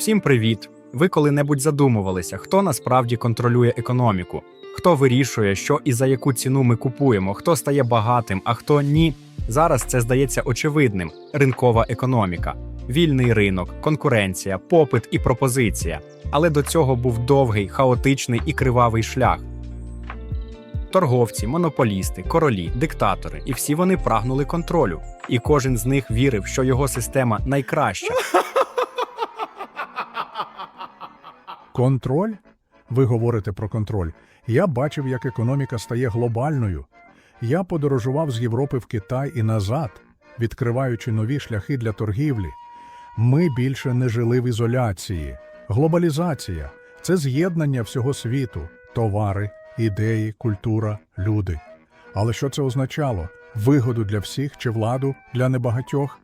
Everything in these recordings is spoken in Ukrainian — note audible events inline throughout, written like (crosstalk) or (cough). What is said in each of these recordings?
Всім привіт! Ви коли-небудь задумувалися, хто насправді контролює економіку, хто вирішує, що і за яку ціну ми купуємо, хто стає багатим, а хто ні. Зараз це здається очевидним: ринкова економіка, вільний ринок, конкуренція, попит і пропозиція. Але до цього був довгий, хаотичний і кривавий шлях. Торговці, монополісти, королі, диктатори, і всі вони прагнули контролю. І кожен з них вірив, що його система найкраща. (laughs) Контроль? Ви говорите про контроль. Я бачив, як економіка стає глобальною. Я подорожував з Європи в Китай і назад, відкриваючи нові шляхи для торгівлі. Ми більше не жили в ізоляції. Глобалізація це з'єднання всього світу, товари, ідеї, культура, люди. Але що це означало? Вигоду для всіх чи владу для небагатьох?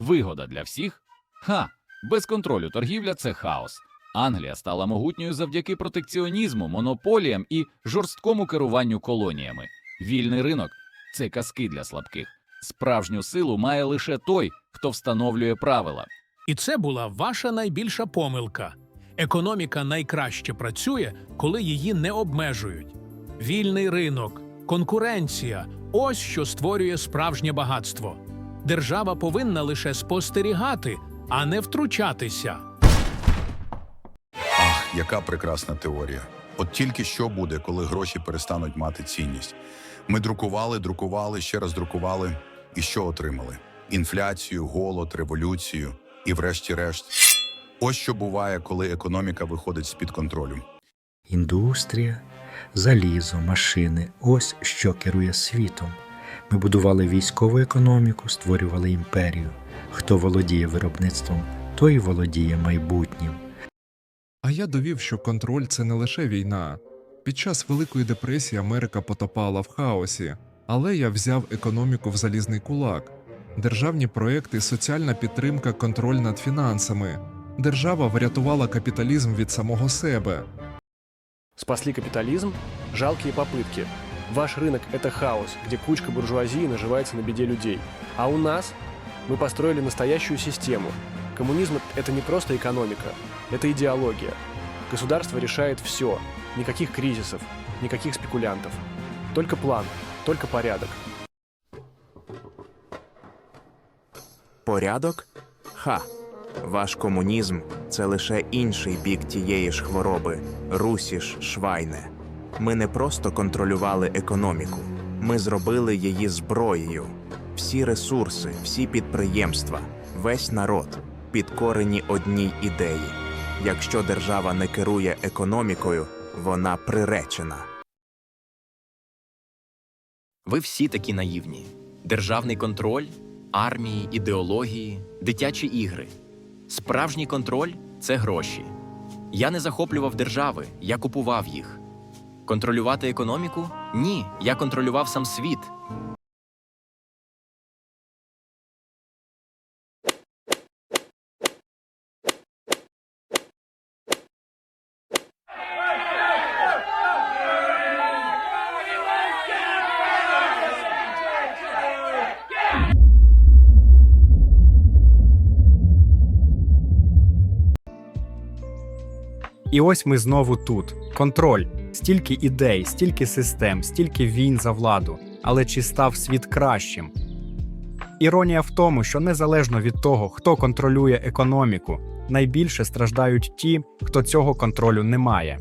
Вигода для всіх? Ха! Без контролю торгівля це хаос. Англія стала могутньою завдяки протекціонізму, монополіям і жорсткому керуванню колоніями. Вільний ринок це казки для слабких. Справжню силу має лише той, хто встановлює правила. І це була ваша найбільша помилка. Економіка найкраще працює, коли її не обмежують. Вільний ринок, конкуренція ось що створює справжнє багатство. Держава повинна лише спостерігати, а не втручатися. Яка прекрасна теорія. От тільки що буде, коли гроші перестануть мати цінність. Ми друкували, друкували, ще раз друкували. І що отримали? Інфляцію, голод, революцію і, врешті-решт, ось що буває, коли економіка виходить з-під контролю. Індустрія, залізо, машини ось що керує світом. Ми будували військову економіку, створювали імперію. Хто володіє виробництвом, той володіє майбутнім. А я довів, що контроль це не лише війна. Під час Великої депресії Америка потопала в хаосі, але я взяв економіку в залізний кулак. Державні проекти, соціальна підтримка, контроль над фінансами. Держава врятувала капіталізм від самого себе. Спасли капитализм? Жалкие попытки. Ваш рынок – это хаос, где кучка буржуазии наживается на беде людей. А у нас мы построили настоящую систему. Коммунизм – это не просто экономика, это идеология. Государство решает все. Никаких кризисов, никаких спекулянтов. Только план, только порядок. Порядок? Ха. Ваш комунізм це лише інший бік тієї ж хвороби русіш швайне. Ми не просто контролювали економіку, ми зробили її зброєю. Всі ресурси, всі підприємства, весь народ підкорені одній ідеї. Якщо держава не керує економікою, вона приречена. Ви всі такі наївні: державний контроль, армії, ідеології, дитячі ігри. Справжній контроль це гроші. Я не захоплював держави, я купував їх. Контролювати економіку? Ні, я контролював сам світ. І ось ми знову тут. Контроль. Стільки ідей, стільки систем, стільки війн за владу. Але чи став світ кращим? Іронія в тому, що незалежно від того, хто контролює економіку, найбільше страждають ті, хто цього контролю не має.